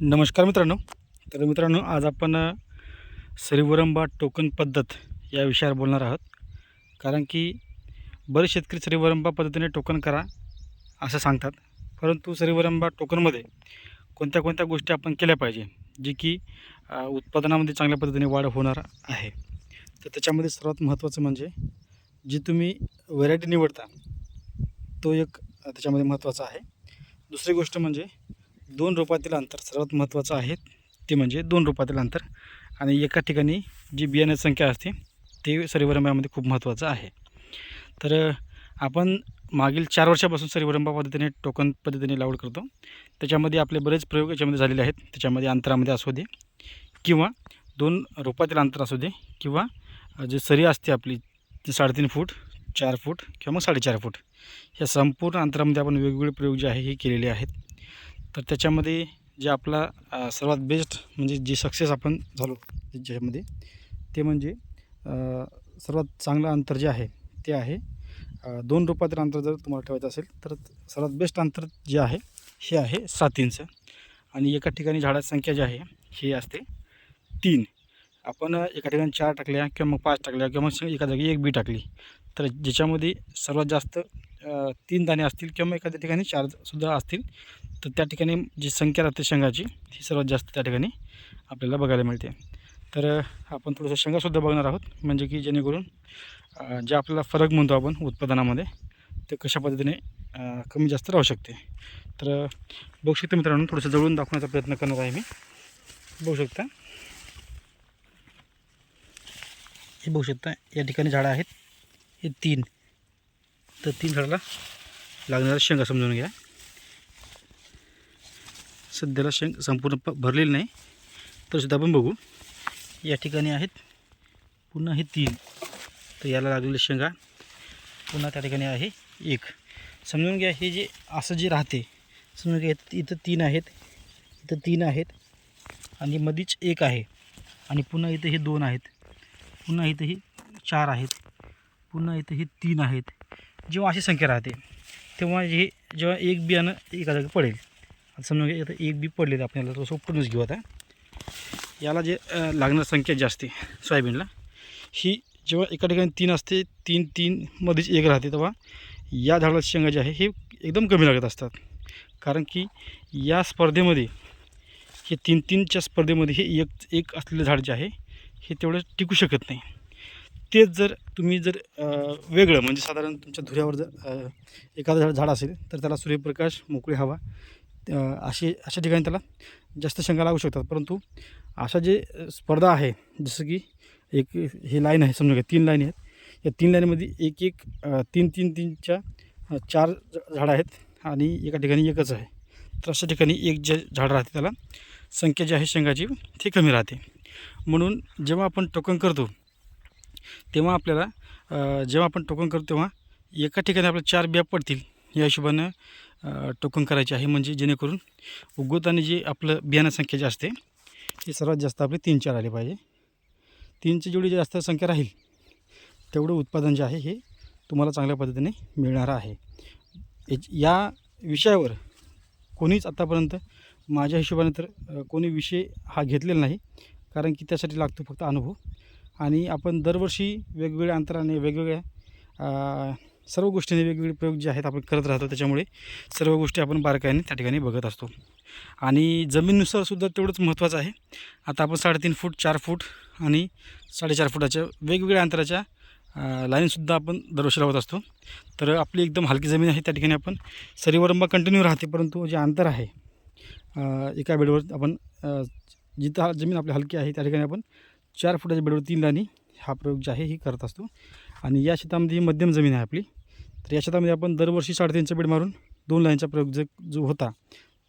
नमस्कार मित्रांनो. तर मित्रांनो आज आपण अ, सरीवरंबा टोकन पद्धत या विषयावर बोलणार आहोत. कारण की बरेच शेतकरी सरीवरंबा पद्धतीने टोकन करा असं सांगतात. परंतु सरीवरंबा टोकनमध्ये कोणत्या कोणत्या गोष्टी आपण केल्या पाहिजे जी की उत्पादनामध्ये चांगल्या पद्धतीने वाढ होणार आहे. तर त्याच्यामध्ये सर्वात महत्त्वाचं म्हणजे जी तुम्ही व्हरायटी निवडता तो एक त्याच्यामध्ये महत्त्वाचा आहे. दुसरी गोष्ट म्हणजे दोन रोपातील अंतर सर्वात महत्त्वाचं आहे ते म्हणजे दोन रोपातील अंतर. आणि एका ठिकाणी जी बियाण्याची संख्या असते ते सरीवरंब्यामध्ये खूप महत्त्वाचं आहे. तर आपण मागील चार वर्षापासून सरीवरंबा पद्धतीने टोकन पद्धतीने लागवड करतो. त्याच्यामध्ये आपले बरेच प्रयोग याच्यामध्ये झालेले आहेत. त्याच्यामध्ये अंतरामध्ये असू दे किंवा दोन रोपातील अंतर असू दे किंवा जे सरी असते आपली ती साडेतीन फूट चार फूट किंवा मग साडेचार फूट. या संपूर्ण अंतरामध्ये आपण वेगवेगळे प्रयोग जे आहे हे केलेले आहेत. तर त्याच्यामध्ये जे आपला सर्वात बेस्ट म्हणजे जे सक्सेस आपण झालो ज्याच्यामध्ये ते म्हणजे सर्वात चांगलं अंतर जे आहे ते आहे दोन रुपयातील अंतर जर तुम्हाला ठेवायचं असेल तर सर्वात बेस्ट अंतर जे आहे हे आहे सात इंच आणि एका ठिकाणी झाडाची संख्या जी आहे ही असते तीन. आपण एका ठिकाणी चार टाकल्या किंवा मग पाच टाकल्या किंवा मग एका जागी एक बी टाकली तर ज्याच्यामध्ये सर्वात जास्त तीन दाणे असतील किंवा मग एखाद्या ठिकाणी चारसुद्धा असतील तर त्या ठिकाणी जी संख्या राहते शेंगाची ही सर्वात जास्त त्या ठिकाणी आपल्याला बघायला मिळते. तर आपण थोडंसं शेंगासुद्धा बघणार आहोत म्हणजे की जेणेकरून जे आपल्याला फरक म्हणतो आपण उत्पादनामध्ये ते कशा पद्धतीने कमी जास्त राहू शकते. तर बघू शकता मित्रांनो थोडंसं जवळून दाखवण्याचा प्रयत्न करणार आहे मी. बघू शकता. हे बघू शकता या ठिकाणी झाडं आहेत. हे तीन. तर तीन झाडाला लागणारा शेंगा समजून घ्या. सध्याला शेंग संपूर्ण प भरलेली नाही. तर सुद्धा आपण बघू. या ठिकाणी आहेत. पुन्हा हे तीन. तर याला लागलेले शेंगा. पुन्हा त्या ठिकाणी आहे एक. समजून घ्या हे जे असं जे राहते. समजून घ्या इथं तीन आहेत. इथं तीन आहेत. आणि मधीच एक आहे. आणि पुन्हा इथं हे दोन आहेत. पुन्हा इथं हे चार आहेत. पुन्हा इथं हे तीन आहेत. जेव्हा अशी संख्या राहते तेव्हा हे जेव्हा एक बियाणं एका जागी पडेल. समजा आता एक बी पडलेलं आपल्याला तो सोपटूनच घेऊ आता. याला जे लागणार संख्या जास्त आहे सोयाबीनला. ही जेव्हा एका ठिकाणी तीन असते तीन तीनमध्येच एक राहते तेव्हा या झाडाची शेंगा जे आहे हे एकदम कमी लागत असतात. कारण की या स्पर्धेमध्ये हे तीन तीनच्या स्पर्धेमध्ये हे एक एक असलेलं झाड जे आहे हे तेवढं टिकू शकत नाही. तेच जर तुम्ही जर वेगळं म्हणजे साधारण तुमच्या धुऱ्यावर जर एखादं झाड झाड असेल तर त्याला सूर्यप्रकाश मोकळी हवा अशी अशा ठिकाणी त्याला जास्त शेंगा लागू शकतात. परंतु अशा जे स्पर्धा आहे जसं की एक हे लाईन आहे समजा तीन लाईन आहेत. या तीन लाईनमध्ये एक एक तीन तीन तीनच्या चार झाडं आहेत आणि एका ठिकाणी एकच आहे. तर अशा ठिकाणी एक जे झाड राहते त्याला संख्या जी आहे शेंगाची ती कमी राहते. म्हणून जेव्हा आपण टोकन करतो तेव्हा आपल्याला जेव्हा आपण टोकन करतो तेव्हा एका ठिकाणी आपल्याला चार बिया पडतील. या हिशोबानं टोकन करायचे आहे. म्हणजे जेणेकरून उगवताना जे आपलं बियाणं संख्या जी असते ही सर्वात जास्त आपली तीन चार आली पाहिजे. तीनची जेवढी जास्त संख्या राहील तेवढं उत्पादन जे आहे हे तुम्हाला चांगल्या पद्धतीने मिळणार आहे. याच- या विषयावर कोणीच आत्तापर्यंत माझ्या हिशोबाने तर कोणी विषय हा घेतलेला नाही कारण की त्यासाठी लागतो फक्त अनुभव. आणि आपण दरवर्षी वेगवेगळ्या अंतराने वेगवेगळ्या सर्व गोष्टीने वेगवेगळे प्रयोग जे आहेत आपण करत राहतो त्याच्यामुळे सर्व गोष्टी आपण बारकाईने त्या ठिकाणी बघत असतो. आणि जमीननुसारसुद्धा तेवढंच महत्त्वाचं आहे. आता आपण साडेतीन फूट चार फूट आणि साडेचार फुटाच्या वेगवेगळ्या अंतराच्या लाईनसुद्धा आपण दरवर्षी लावत असतो. तर आपली एकदम हलकी जमीन आहे त्या ठिकाणी आपण सरीवरंबा कंटिन्यू राहते परंतु जे अंतर आहे एका बेडवर आपण जिथं हा जमीन आपली हलकी आहे त्या ठिकाणी आपण चार फुटाच्या बेडवर तीन लाईनी हा प्रयोग जे आहे हे करत असतो. आणि या शेतामध्ये मध्यम जमीन आहे आपली. तर या शेतामध्ये आपण दरवर्षी साडेतीनचा बेड मारून दोन लाईनचा प्रयोग जो जो होता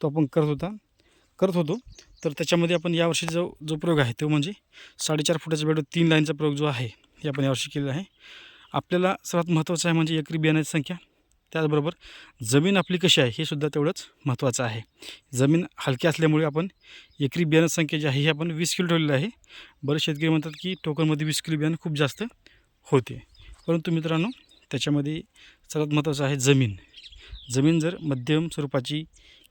तो आपण करत होता करत होतो. तर त्याच्यामध्ये आपण यावर्षी जो जो प्रयोग आहे तो म्हणजे साडेचार फुटाच्या बेडवर तीन लाईनचा प्रयोग जो आहे हे आपण यावर्षी केलेला आहे. आपल्याला सर्वात महत्त्वाचं आहे म्हणजे एकरी बियाण्याची संख्या. त्याचबरोबर जमीन आपली कशी आहे हे सुद्धा तेवढंच महत्त्वाचं आहे. जमीन हलकी असल्यामुळे आपण एकरी बियाण्याची संख्या जी आहे ही आपण वीस किलो ठेवलेलं आहे. बरेच शेतकरी म्हणतात की टोकनमध्ये वीस किलो बियाणं खूप जास्त होते. परंतु मित्रांनो त्याच्यामध्ये सर्वात महत्त्वाचं आहे जमीन. जमीन जर मध्यम स्वरूपाची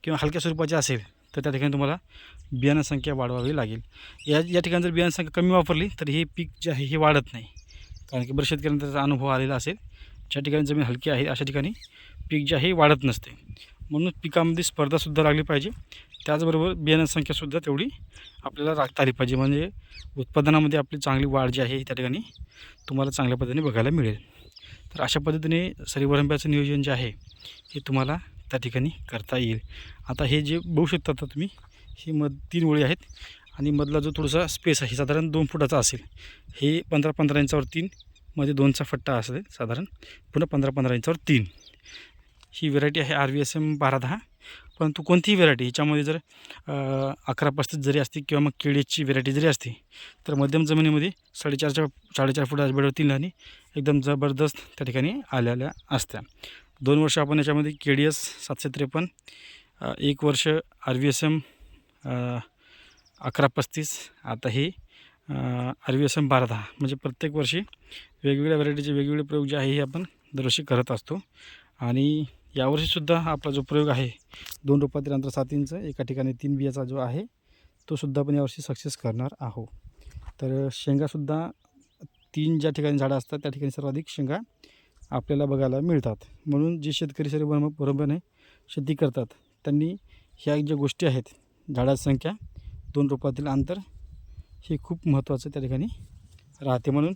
किंवा हलक्या स्वरूपाची असेल तर त्या ठिकाणी तुम्हाला बियाणं संख्या वाढवावी लागेल. या या ठिकाणी जर बियाणं संख्या कमी वापरली तर हे पीक जे आहे हे वाढत नाही. कारण की बरेच शेतकऱ्यांना त्याचा अनुभव आलेला असेल ज्या ठिकाणी जमीन हलकी आहे अशा ठिकाणी पीक जे आहे वाढत नसते. म्हणून पिकामध्ये स्पर्धासुद्धा लागली पाहिजे. त्याचबरोबर बियाणं संख्यासुद्धा तेवढी आपल्याला राखता आली पाहिजे. म्हणजे उत्पादनामध्ये आपली चांगली वाढ जी आहे त्या ठिकाणी तुम्हाला चांगल्या पद्धतीने बघायला मिळेल. तर अशा पद्धतीने सरीवरंब्याचं नियोजन जे आहे हे तुम्हाला त्या ठिकाणी करता येईल. आता हे जे बघू शकता आता तुम्ही ही मध तीन ओळी आहेत आणि मधला जो थोडासा स्पेस आहे साधारण दोन फुटाचा असेल. हे पंधरा पंधरा इंचावर तीन मध्ये दोनचा फट्टा असेल साधारण पुन्हा पंधरा पंधरा इंचावर तीन. ही व्हेरायटी आहे आर व्ही एस एम बारा दहा. परंतु कोणतीही व्हेरायटी याच्यामध्ये जर अकरा पस्तीस जरी असते किंवा मग केळीची व्हेरायटी जरी असते तर मध्यम जमिनीमध्ये साडेचारच्या साडेचार फुटाच्या बेडवर तीन आणि एकदम जबरदस्त त्या ठिकाणी आलेल्या असत्या. दोन वर्ष आपण याच्यामध्ये के डी एस सातशे त्रेपन्न एक वर्ष आर व्ही एस एम अकरा पस्तीस आता हे आर व्ही एस एम बारा दहा. म्हणजे प्रत्येक वर्षी वेगवेगळ्या व्हरायटीचे वेगवेगळे प्रयोग जे आहे हे आपण दरवर्षी करत असतो. आणि यावर्षीसुद्धा आपला जो प्रयोग आहे दोन रोपातील अंतर सात इंच एका ठिकाणी तीन बियाचा जो आहे तो सुद्धा आपण यावर्षी सक्सेस करणार आहो तर शेंगासुद्धा तीन ज्या ठिकाणी झाडं असतात त्या ठिकाणी सर्वाधिक शेंगा आपल्याला बघायला मिळतात. म्हणून जे शेतकरी सर्व बरोबरने शेती करतात त्यांनी ह्या ज्या गोष्टी आहेत झाडाची संख्या दोन रोपातील अंतर हे खूप महत्त्वाचं त्या ठिकाणी राहते. म्हणून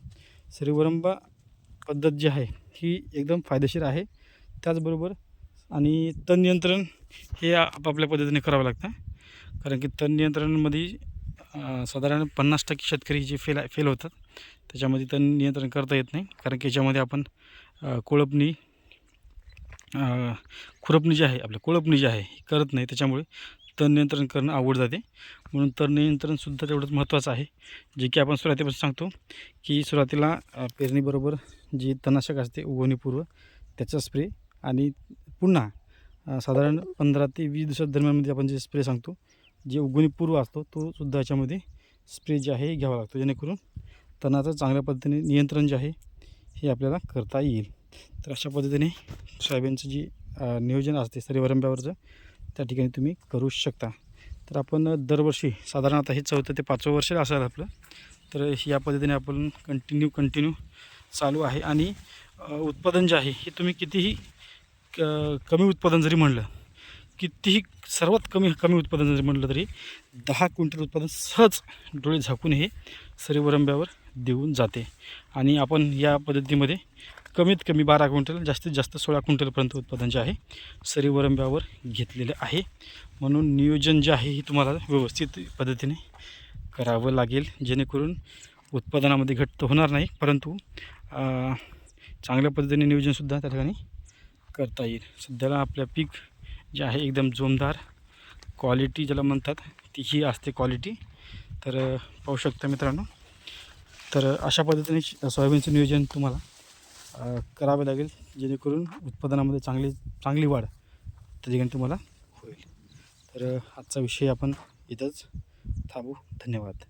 श्रीवरंबा पद्धत जी आहे ही एकदम फायदेशीर आहे. त्याचबरोबर आणि तण नियंत्रण हे आपापल्या पद्धतीने करावं लागतं. कारण की तण नियंत्रणामध्ये साधारण पन्नास टक्के शेतकरी जे फेल फेल होतात त्याच्यामध्ये तण नियंत्रण करता येत नाही. कारण की याच्यामध्ये आपण कोळपणी खुरपणी जी आहे आपल्या कोळपणी जी आहे ही करत नाही. त्याच्यामुळे तण नियंत्रण करणं आवड जाते. म्हणून तण नियंत्रणसुद्धा तेवढंच महत्त्वाचं आहे. जे की आपण सुरुवातीपासून सांगतो की सुरुवातीला पेरणीबरोबर जी तणनाशक असते उगवणीपूर्व त्याचा स्प्रे आणि पुन्हा साधारण पंधरा ते वीस दिवसात दरम्यानमध्ये आपण जे स्प्रे सांगतो जे उगवणीपूर्व असतो तो सुद्धा याच्यामध्ये स्प्रे जे आहे हे घ्यावा लागतो. जेणेकरून तणाचं चांगल्या पद्धतीने नियंत्रण जे आहे हे आपल्याला करता येईल. तर अशा पद्धतीने सोयाबीनचं जी नियोजन असते सरीवरंब्यावरचं त्या ठिकाणी तुम्ही करू शकता. तर आपण दरवर्षी साधारण आता हे चौथं ते पाचवं वर्ष असेल आपलं तर या पद्धतीने आपण कंटिन्यू कंटिन्यू चालू आहे. आणि उत्पादन जे आहे हे तुम्ही कितीही कमी उत्पादन जरी म्हणलं कितीही सर्वात कमी कमी उत्पादन जरी म्हटलं तरी दहा क्विंटल उत्पादन सहज डोळे झाकून हे सरीवरंब्यावर देऊन जाते. आणि आपण या पद्धतीमध्ये कमीत कमी बारा क्विंटल जास्तीत जास्त सोळा क्विंटलपर्यंत उत्पादन जे आहे सरिवरंब्यावर घेतलेलं आहे. म्हणून नियोजन जे आहे हे तुम्हाला व्यवस्थित पद्धतीने करावं लागेल. जेणेकरून उत्पादनामध्ये घट तर होणार नाही परंतु चांगल्या पद्धतीने नियोजनसुद्धा त्या ठिकाणी करता येईल. सध्याला आपल्या पीक जे आहे एकदम जोमदार क्वालिटी ज्याला म्हणतात ती ही असते क्वालिटी तर पाहू शकता मित्रांनो. तर अशा पद्धतीने सोयाबीनचं नियोजन तुम्हाला करावे लागेल. जेणेकरून उत्पादनामध्ये चांगली चांगली वाढ त्या ठिकाणी तुम्हाला होईल. तर आजचा विषय आपण इथंच थांबू. धन्यवाद.